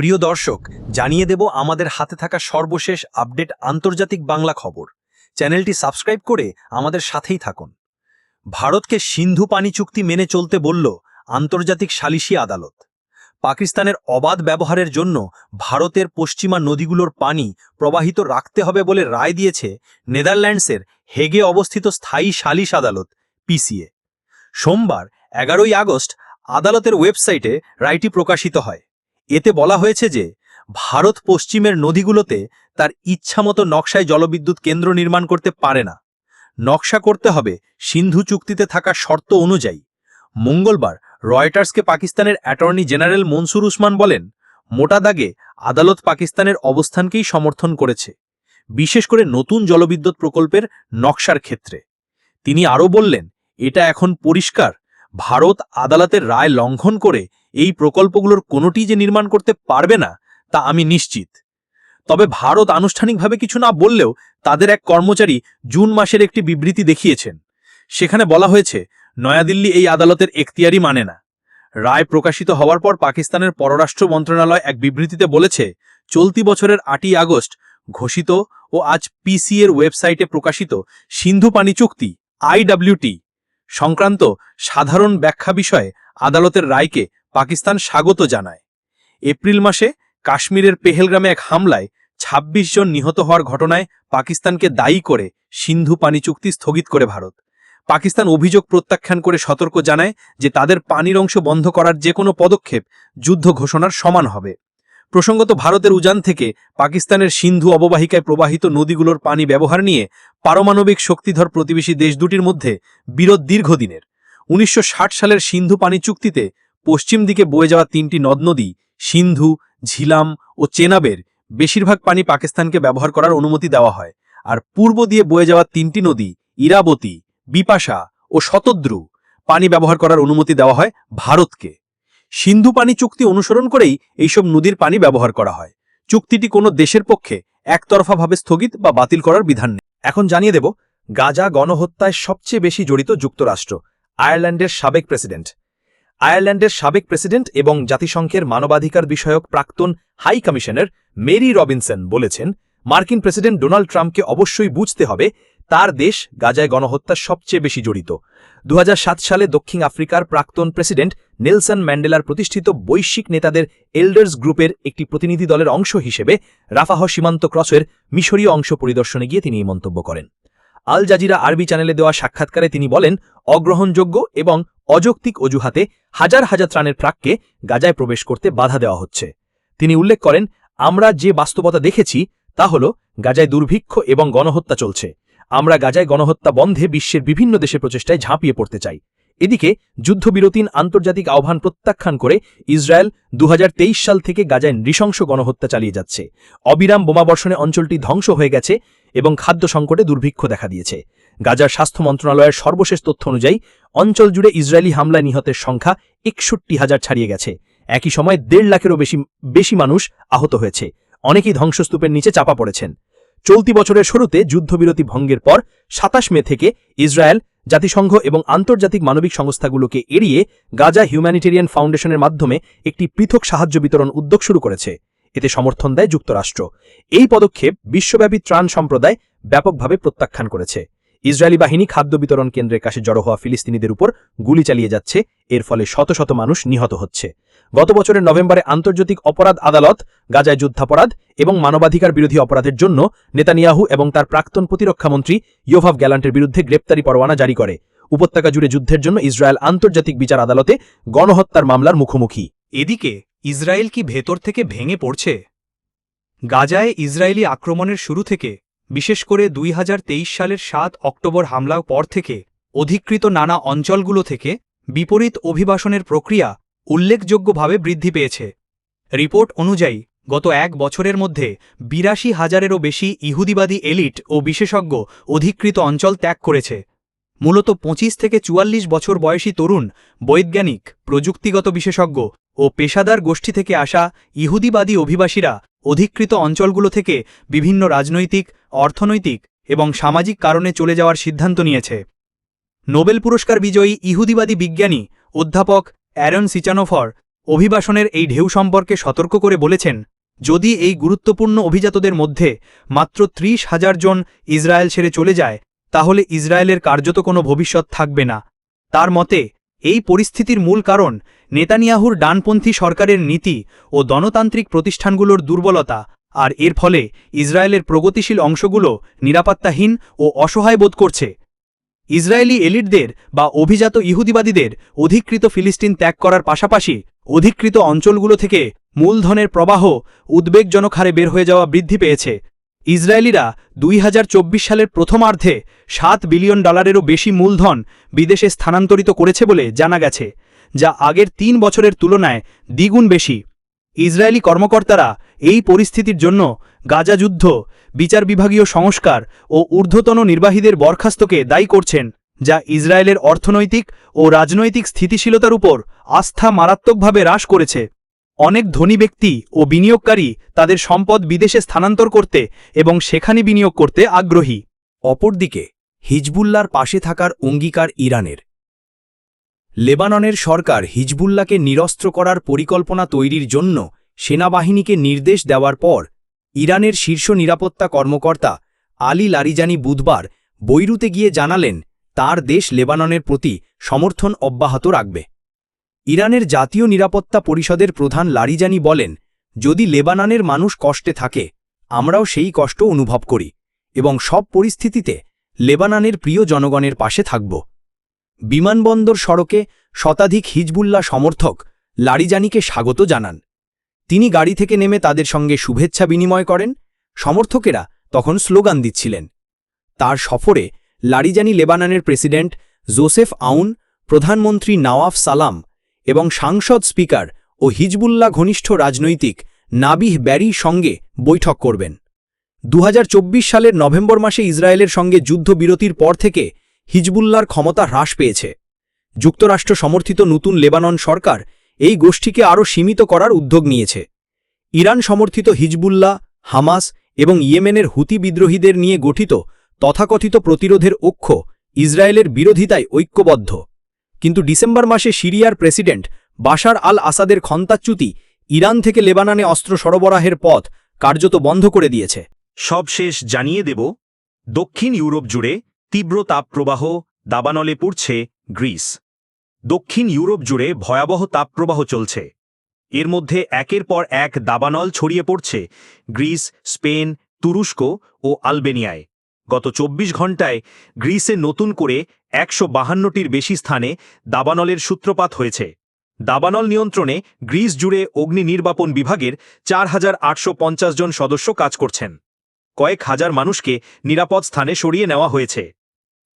প্রিয় দর্শক, জানিয়ে দেব আমাদের হাতে থাকা সর্বশেষ আপডেট আন্তর্জাতিক বাংলা খবর। চ্যানেলটি সাবস্ক্রাইব করে আমাদের সাথেই থাকুন। ভারতকে সিন্ধু পানি চুক্তি মেনে চলতে বলল আন্তর্জাতিক সালিশি আদালত। পাকিস্তানের অবাধ ব্যবহারের জন্য ভারতের পশ্চিমা নদীগুলোর পানি প্রবাহিত রাখতে হবে বলে রায় দিয়েছে নেদারল্যান্ডসের হেগে অবস্থিত স্থায়ী সালিশ আদালত, পিসিএ। সোমবার, এগারোই আগস্ট, আদালতের ওয়েবসাইটে রায়টি প্রকাশিত হয়। এতে বলা হয়েছে যে, ভারত পশ্চিমের নদীগুলোতে তার ইচ্ছামতো নকশায় জলবিদ্যুৎ কেন্দ্র নির্মাণ করতে পারে না। নকশা করতে হবে সিন্ধু চুক্তিতে থাকা শর্ত অনুযায়ী। মঙ্গলবার রয়টার্সকে পাকিস্তানের অ্যাটর্নি জেনারেল মনসুর উসমান বলেন, মোটা দাগে আদালত পাকিস্তানের অবস্থানকেই সমর্থন করেছে, বিশেষ করে নতুন জলবিদ্যুৎ প্রকল্পের নকশার ক্ষেত্রে। তিনি আরও বললেন, এটা এখন পরিষ্কার ভারত আদালতের রায় লঙ্ঘন করে এই প্রকল্পগুলোর কোনোটি যে নির্মাণ করতে পারবে না, তা আমি নিশ্চিত। তবে ভারত আনুষ্ঠানিকভাবে কিছু না বললেও তাদের এক কর্মচারী জুন মাসের একটি বিবৃতি দেখিয়েছেন। সেখানে বলা হয়েছে, নয়াদিল্লি এই আদালতের এখতিয়ারি মানে না। রায় প্রকাশিত হওয়ার পর পাকিস্তানের পররাষ্ট্র মন্ত্রণালয় এক বিবৃতিতে বলেছে, চলতি বছরের আটই আগস্ট ঘোষিত ও আজ পিসি এর ওয়েবসাইটে প্রকাশিত সিন্ধু পানি চুক্তি, আইডব্লিউটি সংক্রান্ত সাধারণ ব্যাখ্যা বিষয়ে আদালতের রায়কে পাকিস্তান স্বাগত জানায়। এপ্রিল মাসে কাশ্মীরের পেহেলগ্রামে এক হামলায় ২৬ জন নিহত হওয়ার ঘটনায় পাকিস্তানকে দায়ী করে সিন্ধু পানি চুক্তি স্থগিত করে ভারত। পাকিস্তান অভিযোগ প্রত্যাখ্যান করে সতর্ক জানায় যে তাদের পানির অংশ বন্ধ করার যে কোনো পদক্ষেপ যুদ্ধ ঘোষণার সমান হবে। প্রসঙ্গত ভারতের উজান থেকে পাকিস্তানের সিন্ধু অববাহিকায় প্রবাহিত নদীগুলোর পানি ব্যবহার নিয়ে পারমাণবিক শক্তিধর প্রতিবেশী দেশ দুটির মধ্যে বিরোধ দীর্ঘদিনের। উনিশশো ষাট সালের সিন্ধু পানি চুক্তিতে পশ্চিম দিকে বয়ে যাওয়া তিনটি নদ নদী সিন্ধু, ঝিলাম ও চেনাবের বেশিরভাগ পানি পাকিস্তানকে ব্যবহার করার অনুমতি দেওয়া হয়। আর পূর্ব দিয়ে বয়ে যাওয়া তিনটি নদী ইরাবতী, বিপাশা ও শতদ্রু পানি ব্যবহার করার অনুমতি দেওয়া হয় ভারতকে। সিন্ধু পানি চুক্তি অনুসরণ করেই এইসব নদীর পানি ব্যবহার করা হয়। চুক্তিটি কোনো দেশের পক্ষে একতরফাভাবে স্থগিত বা বাতিল করার বিধান নেই। এখন জানিয়ে দেব, গাজা গণহত্যায় সবচেয়ে বেশি জড়িত যুক্তরাষ্ট্র, আয়ারল্যান্ডের সাবেক প্রেসিডেন্ট। আয়ারল্যান্ডের সাবেক প্রেসিডেন্ট এবং জাতিসংঘের মানবাধিকার বিষয়ক প্রাক্তন হাই কমিশনার মেরি রবিনসন বলেছেন, মার্কিন প্রেসিডেন্ট ডোনাল্ড ট্রাম্পকে অবশ্যই বুঝতে হবে তার দেশ গাজায় গণহত্যার সবচেয়ে বেশি জড়িত। দু হাজার সাত সালে দক্ষিণ আফ্রিকার প্রাক্তন প্রেসিডেন্ট নেলসন ম্যান্ডেলার প্রতিষ্ঠিত বৈশ্বিক নেতাদের এল্ডার্স গ্রুপের একটি প্রতিনিধি দলের অংশ হিসেবে রাফাহ সীমান্ত ক্রসের মিশরীয় অংশ পরিদর্শনে গিয়ে তিনি এই মন্তব্য করেন। আল জাজিরা আরবি চ্যানেলে দেওয়া সাক্ষাৎকারে তিনি বলেন, অগ্রহণযোগ্য এবং অযৌক্তিক অজুহাতে হাজার হাজার ত্রাণের ট্রাককে গাজায় প্রবেশ করতে বাধা দেওয়া হচ্ছে। তিনি উল্লেখ করেন, আমরা যে বাস্তবতা দেখেছি তা হল গাজায় দুর্ভিক্ষ এবং গণহত্যা চলছে। আমরা গাজায় গণহত্যা বন্ধে বিশ্বের বিভিন্ন দেশে প্রচেষ্টায় ঝাঁপিয়ে পড়তে চাই। এদিকে যুদ্ধবিরতিন আন্তর্জাতিক আহ্বান প্রত্যাখ্যান করে ইসরায়েল দু হাজার তেইশ সাল থেকে গাজায় নৃশংস গণহত্যা চালিয়ে যাচ্ছে। অবিরাম বোমাবর্ষণে অঞ্চলটি ধ্বংস হয়ে গেছে এবং খাদ্য সংকটে দুর্ভিক্ষ দেখা দিয়েছে। গাজার স্বাস্থ্য মন্ত্রণালয়ের সর্বশেষ তথ্য অনুযায়ী, অঞ্চল জুড়ে ইসরায়েলি হামলায় নিহতের সংখ্যা একষট্টি হাজার ছাড়িয়ে গেছে। একই সময় দেড় লাখেরও বেশি বেশি মানুষ আহত হয়েছে। অনেকেই ধ্বংসস্তূপের নিচে চাপা পড়েছেন। চলতি বছরের শুরুতে যুদ্ধবিরতি ভঙ্গের পর সাতাশ মে থেকে ইসরায়েল, জাতিসংঘ এবং আন্তর্জাতিক মানবিক সংস্থাগুলোকে এড়িয়ে গাজা হিউম্যানিটেরিয়ান ফাউন্ডেশনের মাধ্যমে একটি পৃথক সাহায্য বিতরণ উদ্যোগ শুরু করেছে। এতে সমর্থন দেয় যুক্তরাষ্ট্র। এই পদক্ষেপ বিশ্বব্যাপী ত্রাণ সম্প্রদায় ব্যাপকভাবে প্রত্যাখ্যান করেছে। ইসরায়েলি বাহিনী খাদ্য বিতরণ কেন্দ্রের কাছে জড়ো হওয়া ফিলিস্তিনিদের উপর গুলি চালিয়ে যাচ্ছে। এর ফলে শত শত মানুষ নিহত হচ্ছে। গত বছরের নভেম্বরে আন্তর্জাতিক অপরাধ আদালত, গাজায় যুদ্ধাপরাধ এবং মানবাধিকার বিরোধী অপরাধের জন্য নেতানিয়াহু এবং তার প্রাক্তন প্রতিরক্ষামন্ত্রী ইয়োভাভ গ্যালান্টের বিরুদ্ধে গ্রেপ্তারি পরোয়ানা জারি করে। উপত্যকা জুড়ে যুদ্ধের জন্য ইসরায়েল আন্তর্জাতিক বিচার আদালতে গণহত্যার মামলার মুখোমুখি। এদিকে, ইসরায়েল কি ভেতর থেকে ভেঙে পড়ছে? গাজায় ইসরায়েলি আক্রমণের শুরু থেকে, বিশেষ করে দুই হাজার তেইশ সালের সাত অক্টোবর হামলার পর থেকে, অধিকৃত নানা অঞ্চলগুলো থেকে বিপরীত অভিবাসনের প্রক্রিয়া উল্লেখযোগ্যভাবে বৃদ্ধি পেয়েছে। রিপোর্ট অনুযায়ী, গত এক বছরের মধ্যে বিরাশি হাজারেরও বেশি ইহুদিবাদী এলিট ও বিশেষজ্ঞ অধিকৃত অঞ্চল ত্যাগ করেছে। মূলত ২৫ থেকে চুয়াল্লিশ বছর বয়সী তরুণ, বৈজ্ঞানিক, প্রযুক্তিগত বিশেষজ্ঞ ও পেশাদার গোষ্ঠী থেকে আসা ইহুদিবাদী অভিবাসীরা অধিকৃত অঞ্চলগুলো থেকে বিভিন্ন রাজনৈতিক, অর্থনৈতিক এবং সামাজিক কারণে চলে যাওয়ার সিদ্ধান্ত নিয়েছে। নোবেল পুরস্কার বিজয়ী ইহুদিবাদী বিজ্ঞানী, অধ্যাপক অ্যারন সিচানোফর অভিবাসনের এই ঢেউ সম্পর্কে সতর্ক করে বলেছেন, যদি এই গুরুত্বপূর্ণ অভিজাতদের মধ্যে মাত্র ত্রিশ হাজার জন ইসরায়েল ছেড়ে চলে যায়, তাহলে ইসরায়েলের কার্যত কোনো ভবিষ্যৎ থাকবে না। তার মতে, এই পরিস্থিতির মূল কারণ নেতানিয়াহুর ডানপন্থী সরকারের নীতি ও গণতান্ত্রিক প্রতিষ্ঠানগুলোর দুর্বলতা, আর এর ফলে ইসরায়েলের প্রগতিশীল অংশগুলো নিরাপত্তাহীন ও অসহায় বোধ করছে। ইসরায়েলি এলিটদের বা অভিজাত ইহুদিবাদীদের অধিকৃত ফিলিস্তিন ত্যাগ করার পাশাপাশি অধিকৃত অঞ্চলগুলো থেকে মূলধনের প্রবাহ উদ্বেগজনক হারে বের হয়ে যাওয়া বৃদ্ধি পেয়েছে। ইসরায়েলিরা দুই হাজার চব্বিশ সালের প্রথমার্ধে সাত বিলিয়ন ডলারেরও বেশি মূলধন বিদেশে স্থানান্তরিত করেছে বলে জানা গেছে, যা আগের তিন বছরের তুলনায় দ্বিগুণ বেশি। ইসরায়েলি কর্মকর্তারা এই পরিস্থিতির জন্য গাজা যুদ্ধ, বিচার বিভাগীয় সংস্কার ও ঊর্ধ্বতন নির্বাহীদের বরখাস্তকে দায়ী করছেন, যা ইসরায়েলের অর্থনৈতিক ও রাজনৈতিক স্থিতিশীলতার উপর আস্থা মারাত্মকভাবে হ্রাস করেছে। অনেক ধনী ব্যক্তি ও বিনিয়োগকারী তাদের সম্পদ বিদেশে স্থানান্তর করতে এবং সেখানে বিনিয়োগ করতে আগ্রহী। অপরদিকে হিজবুল্লার পাশে থাকার অঙ্গীকার ইরানের। লেবাননের সরকার হিজবুল্লাকে নিরস্ত্র করার পরিকল্পনা তৈরির জন্য সেনাবাহিনীকে নির্দেশ দেওয়ার পর ইরানের শীর্ষ নিরাপত্তা কর্মকর্তা আলী লারিজানি বুধবার বৈরুতে গিয়ে জানালেন, তার দেশ লেবাননের প্রতি সমর্থন অব্যাহত রাখবে। ইরানের জাতীয় নিরাপত্তা পরিষদের প্রধান লারিজানি বলেন, যদি লেবাননের মানুষ কষ্টে থাকে, আমরাও সেই কষ্ট অনুভব করি এবং সব পরিস্থিতিতে লেবাননের প্রিয় জনগণের পাশে থাকব। বিমানবন্দর সড়কে শতাধিক হিজবুল্লাহ সমর্থক লারিজানিকে স্বাগত জানান। তিনি গাড়ি থেকে নেমে তাদের সঙ্গে শুভেচ্ছা বিনিময় করেন। সমর্থকেরা তখন স্লোগান দিচ্ছিলেন। তার সফরে লারিজানি লেবাননের প্রেসিডেন্ট জোসেফ আউন, প্রধানমন্ত্রী নওয়াফ সালাম এবং সাংসদ স্পিকার ও হিজবুল্লাহ ঘনিষ্ঠ রাজনৈতিক নাবিহ ব্যারির সঙ্গে বৈঠক করবেন। দু হাজার চব্বিশ সালের নভেম্বর মাসে ইসরায়েলের সঙ্গে যুদ্ধবিরতির পর থেকে হিজবুল্লার ক্ষমতা হ্রাস পেয়েছে। যুক্তরাষ্ট্র সমর্থিত নতুন লেবানন সরকার এই গোষ্ঠীকে আরও সীমিত করার উদ্যোগ নিয়েছে। ইরান সমর্থিত হিজবুল্লাহ, হামাস এবং ইয়েমেনের হুতি বিদ্রোহীদের নিয়ে গঠিত তথাকথিত প্রতিরোধের অক্ষ ইসরায়েলের বিরোধিতায় ঐক্যবদ্ধ। কিন্তু ডিসেম্বর মাসে সিরিয়ার প্রেসিডেন্ট বাশার আল আসাদের ক্ষন্তাচ্যুতি ইরান থেকে লেবাননে অস্ত্র সরবরাহের পথ কার্যত বন্ধ করে দিয়েছে। সবশেষ জানিয়ে দেব। দক্ষিণ ইউরোপ জুড়ে তীব্র তাপপ্রবাহ দাবানলে পড়ছে গ্রিস। দক্ষিণ ইউরোপ জুড়ে ভয়াবহ তাপপ্রবাহ চলছে। এর মধ্যে একের পর এক দাবানল ছড়িয়ে পড়ছে গ্রিস, স্পেন, তুরস্ক ও আলবেনিয়ায়। গত ২৪ ঘণ্টায় গ্রিসে নতুন করে একশো বাহান্নটির বেশি স্থানে দাবানলের সূত্রপাত হয়েছে। দাবানল নিয়ন্ত্রণে গ্রিস জুড়ে অগ্নি নির্বাপন বিভাগের চার হাজার আটশো পঞ্চাশ জন সদস্য কাজ করছেন। কয়েক হাজার মানুষকে নিরাপদ স্থানে সরিয়ে নেওয়া হয়েছে।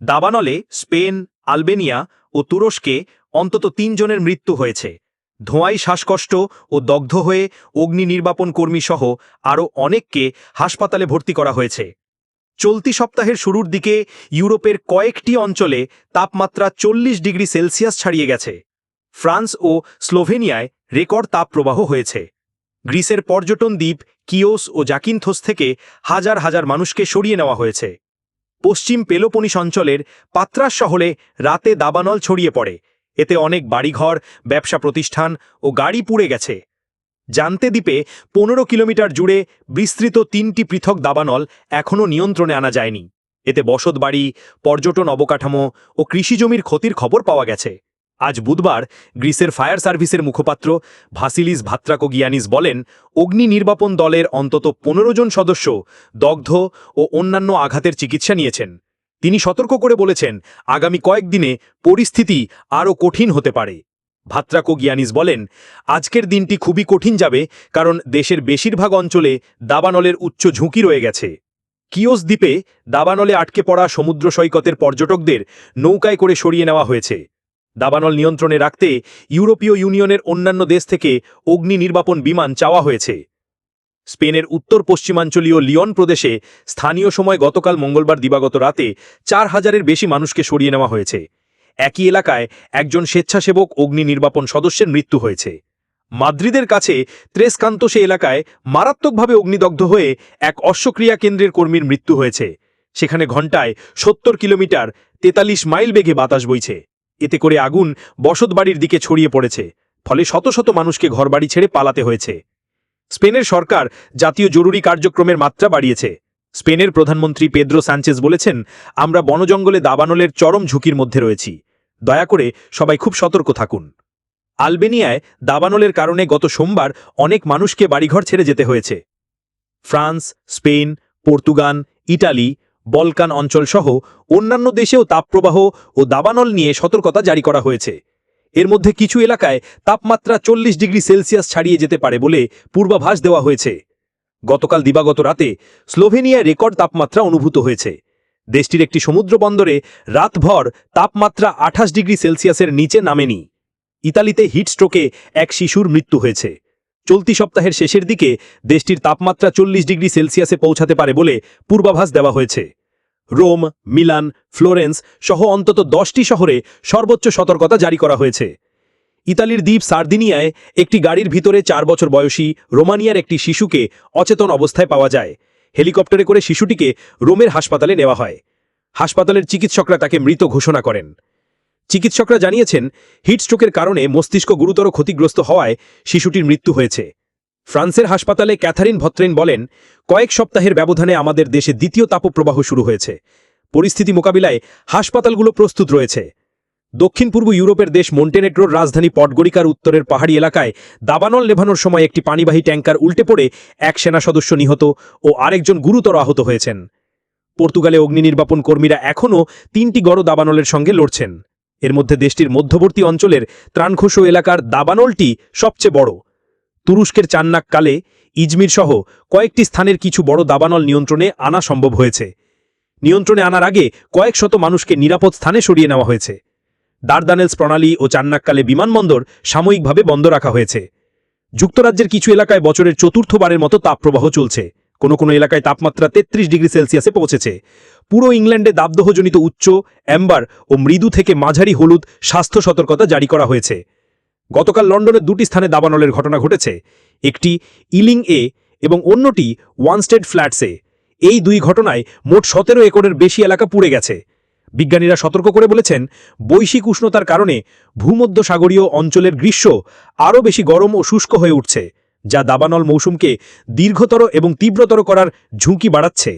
দাবানলে স্পেন আলবেনিয়া ও তুরস্কে অন্তত তিনজনের মৃত্যু হয়েছে। ধোঁয়াই শ্বাসকষ্ট ও দগ্ধ হয়ে অগ্নি নির্বাপন কর্মী সহ আরও অনেককে হাসপাতালে ভর্তি করা হয়েছে। চলতি সপ্তাহের শুরুর দিকে ইউরোপের কয়েকটি অঞ্চলে তাপমাত্রা চল্লিশ ডিগ্রি সেলসিয়াস ছাড়িয়ে গেছে। ফ্রান্স ও স্লোভেনিয়ায় রেকর্ড তাপপ্রবাহ হয়েছে। গ্রিসের পর্যটন দ্বীপ কিওস ও জাকিনথোস থেকে হাজার হাজার মানুষকে সরিয়ে নেওয়া হয়েছে। পশ্চিম পেলোপনিস অঞ্চলের পাত্রাস শহরে রাতে দাবানল ছড়িয়ে পড়ে। এতে অনেক বাড়িঘর, ব্যবসা প্রতিষ্ঠান ও গাড়ি পুড়ে গেছে। জানতে দ্বীপে পনেরো কিলোমিটার জুড়ে বিস্তৃত তিনটি পৃথক দাবানল এখনও নিয়ন্ত্রণে আনা যায়নি। এতে বসতবাড়ি, পর্যটন অবকাঠামো ও কৃষিজমির ক্ষতির খবর পাওয়া গেছে। আজ বুধবার গ্রিসের ফায়ার সার্ভিসের মুখপাত্র ভাসিলিস ভাত্রাকোগিয়ানিস বলেন, অগ্নি নির্বাপন দলের অন্তত পনেরো জন সদস্য দগ্ধ ও অন্যান্য আঘাতের চিকিৎসা নিয়েছেন। তিনি সতর্ক করে বলেছেন, আগামী কয়েকদিনে পরিস্থিতি আরও কঠিন হতে পারে। ভাত্রাকোগিয়ানিস বলেন, আজকের দিনটি খুবই কঠিন যাবে কারণ দেশের বেশিরভাগ অঞ্চলে দাবানলের উচ্চ ঝুঁকি রয়ে গেছে। কিওস দ্বীপে দাবানলে আটকে পড়া সমুদ্র সৈকতের পর্যটকদের নৌকায় করে সরিয়ে নেওয়া হয়েছে। দাবানল নিয়ন্ত্রণে রাখতে ইউরোপীয় ইউনিয়নের অন্যান্য দেশ থেকে অগ্নি নির্বাপন বিমান চাওয়া হয়েছে। স্পেনের উত্তর পশ্চিমাঞ্চলীয় লিয়ন প্রদেশে স্থানীয় সময় গতকাল মঙ্গলবার দিবাগত রাতে চার হাজারের বেশি মানুষকে সরিয়ে নেওয়া হয়েছে। একই এলাকায় একজন স্বেচ্ছাসেবক অগ্নি নির্বাপন সদস্যের মৃত্যু হয়েছে। মাদ্রিদের কাছে ত্রেসকান্ত সে এলাকায় মারাত্মকভাবে অগ্নিদগ্ধ হয়ে এক অশ্বক্রিয়া কেন্দ্রের কর্মীর মৃত্যু হয়েছে। সেখানে ঘণ্টায় সত্তর কিলোমিটার তেতাল্লিশ মাইল বেগে বাতাস বইছে। এতে করে আগুন বসতবাড়ির দিকে ছড়িয়ে পড়েছে, ফলে শত শত মানুষকে ঘরবাড়ি ছেড়ে পালাতে হয়েছে। স্পেনের সরকার জাতীয় জরুরি কার্যক্রমের মাত্রা বাড়িয়েছে। স্পেনের প্রধানমন্ত্রী পেদ্রো সানচেজ বলেছেন, আমরা বনজঙ্গলে দাবানলের চরম ঝুঁকির মধ্যে রয়েছি। দয়া করে সবাই খুব সতর্ক থাকুন। আলবেনিয়ায় দাবানলের কারণে গত সোমবার অনেক মানুষকে বাড়িঘর ছেড়ে যেতে হয়েছে। France, Spain, Portugal, Italy Balkan অঞ্চলসহ অন্যান্য দেশেও তাপপ্রবাহ ও দাবানল নিয়ে সতর্কতা জারি করা হয়েছে। এর মধ্যে কিছু এলাকায় তাপমাত্রা চল্লিশ ডিগ্রি সেলসিয়াস ছাড়িয়ে যেতে পারে বলে পূর্বাভাস দেওয়া হয়েছে। গতকাল দিবাগত রাতে স্লোভেনিয়ায় রেকর্ড তাপমাত্রা অনুভূত হয়েছে। দেশটির একটি সমুদ্র বন্দরে রাতভর তাপমাত্রা আঠাশ ডিগ্রি সেলসিয়াসের নিচে নামেনি। ইতালিতে হিটস্ট্রোকে এক শিশুর মৃত্যু হয়েছে। চলতি সপ্তাহের শেষের দিকে দেশটির তাপমাত্রা চল্লিশ ডিগ্রি সেলসিয়াসে পৌঁছাতে পারে বলে পূর্বাভাস দেওয়া হয়েছে। রোম, মিলান, ফ্লোরেন্স সহ অন্তত দশটি শহরে সর্বোচ্চ সতর্কতা জারি করা হয়েছে। ইতালির দ্বীপ সার্দিনিয়ায় একটি গাড়ির ভিতরে চার বছর বয়সী রোমানিয়ার একটি শিশুকে অচেতন অবস্থায় পাওয়া যায়। হেলিকপ্টারে করে শিশুটিকে রোমের হাসপাতালে নেওয়া হয়। হাসপাতালের চিকিৎসকরা তাকে মৃত ঘোষণা করেন। চিকিৎসকরা জানিয়েছেন হিটস্ট্রোকের কারণে মস্তিষ্ক গুরুতর ক্ষতিগ্রস্ত হওয়ায় শিশুটির মৃত্যু হয়েছে। ফ্রান্সের হাসপাতালে ক্যাথারিন ভত্রেন বলেন, কয়েক সপ্তাহের ব্যবধানে আমাদের দেশে দ্বিতীয় তাপপ্রবাহ শুরু হয়েছে। পরিস্থিতি মোকাবিলায় হাসপাতালগুলো প্রস্তুত রয়েছে। দক্ষিণ পূর্ব ইউরোপের দেশ মন্টেনেগ্রোর রাজধানী পটগরিকার উত্তরের পাহাড়ি এলাকায় দাবানল নেভানোর সময় একটি পানিবাহী ট্যাঙ্কার উল্টে পড়ে এক সেনা সদস্য নিহত ও আরেকজন গুরুতর আহত হয়েছেন। পর্তুগালে অগ্নি নির্বাপন কর্মীরা এখনও তিনটি গড় দাবানলের সঙ্গে লড়ছেন। এর মধ্যে দেশটির মধ্যবর্তী অঞ্চলের ত্রাণখোসো এলাকার দাবানলটি সবচেয়ে বড়। তুরস্কের চান্নাক কালে ইজমির সহ কয়েকটি স্থানের কিছু বড় দাবানল নিয়ন্ত্রণে আনা সম্ভব হয়েছে। নিয়ন্ত্রণে আনার আগে কয়েক শত মানুষকে নিরাপদ স্থানে সরিয়ে নেওয়া হয়েছে। দারদানেলস প্রণালী ও চান্নাককালে বিমানবন্দর সাময়িকভাবে বন্ধ রাখা হয়েছে। যুক্তরাজ্যের কিছু এলাকায় বছরের চতুর্থবারের মতো তাপপ্রবাহ চলছে। কোনো কোনো এলাকায় তাপমাত্রা তেত্রিশ ডিগ্রি সেলসিয়াসে পৌঁছেছে। পুরো ইংল্যান্ডে দাবদহজনিত উচ্চ, অ্যাম্বার ও মৃদু থেকে মাঝারি হলুদ স্বাস্থ্য সতর্কতা জারি করা হয়েছে। গতকাল লন্ডনের দুটি স্থানে দাবানলের ঘটনা ঘটেছে। একটি ইলিং এ এবং অন্যটি ওয়ানস্টেড ফ্ল্যাটসে। এই দুই ঘটনায় মোট সতেরো একরের বেশি এলাকা পুড়ে গেছে। বিজ্ঞানীরা সতর্ক করে বলেছেন, বৈশ্বিক উষ্ণতার কারণে ভূমধ্যসাগরীয় অঞ্চলের গ্রীষ্ম আরও বেশি গরম ও শুষ্ক হয়ে উঠছে, যা দাবানল মৌসুমকে দীর্ঘতর এবং তীব্রতর করার ঝুঁকি বাড়াচ্ছে।